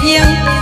เพียง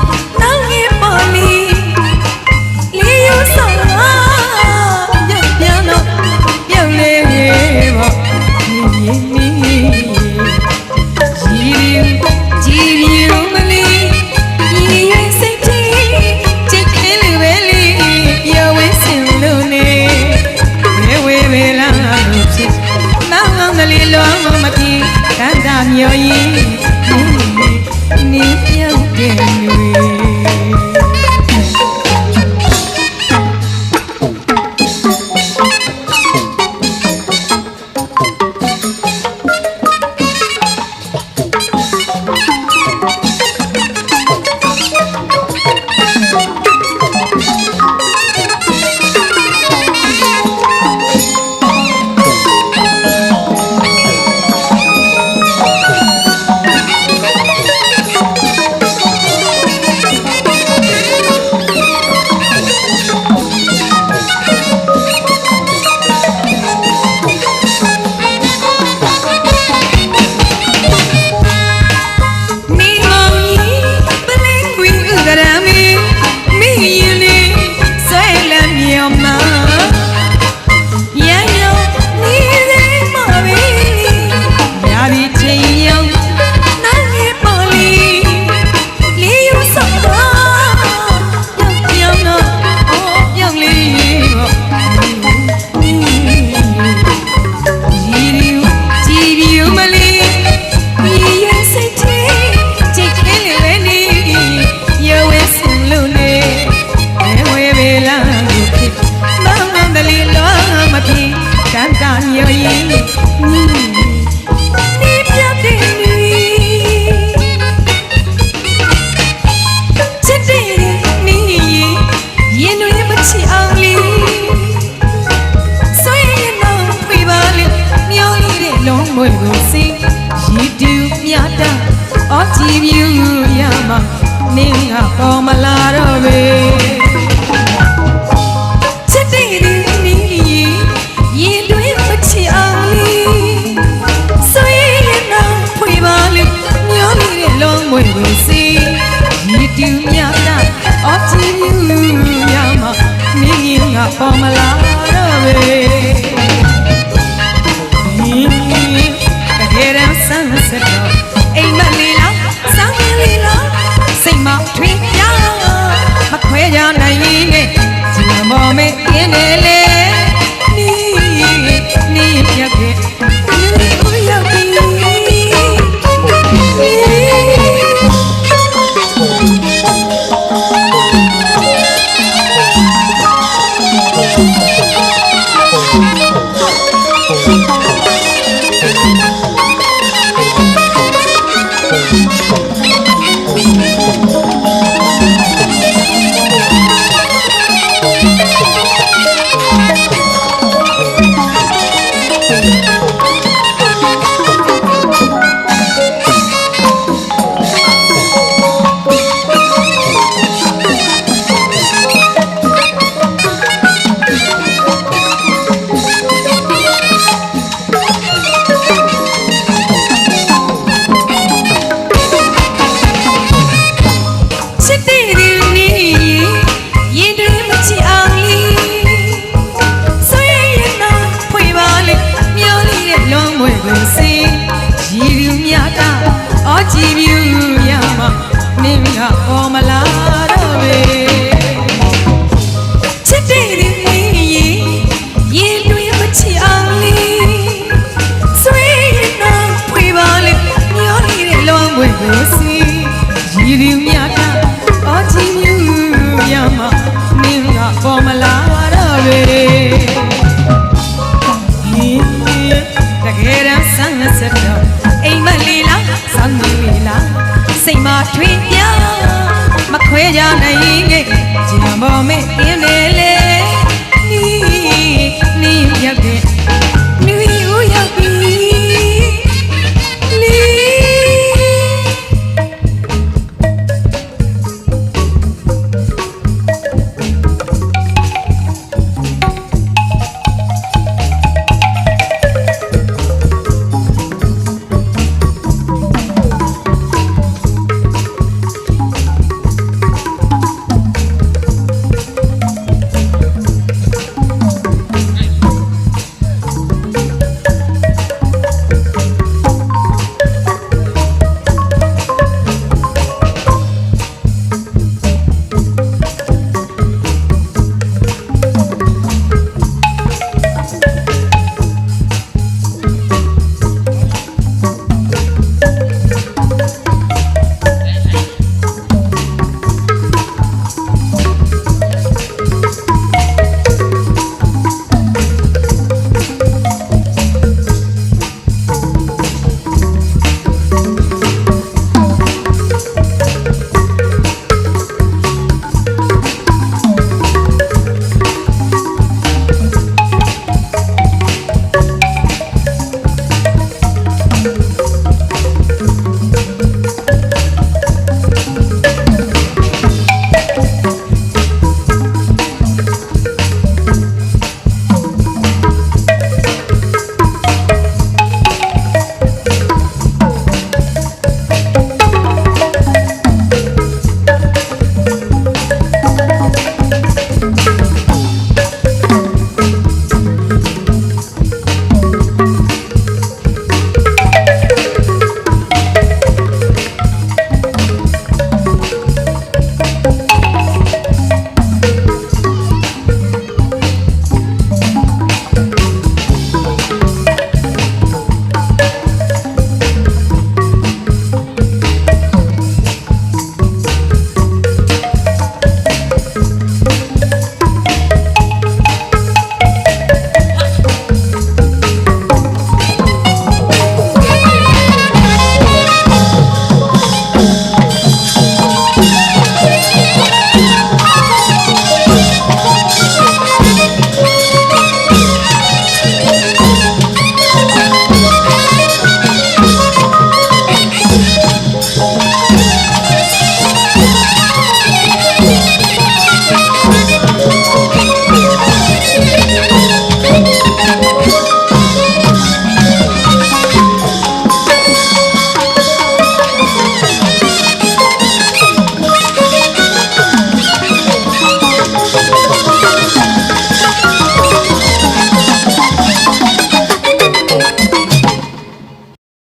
မ်းတာမြို့ကြီးနီးနီးပြတဲ့နီးချစ်တဲ့နီးရင်တို့ရဲ့မချီအောင်လေးဆွေးရင်တော့ပြပါလေမျောလေးတဲ့လုံးမွေကို Pamela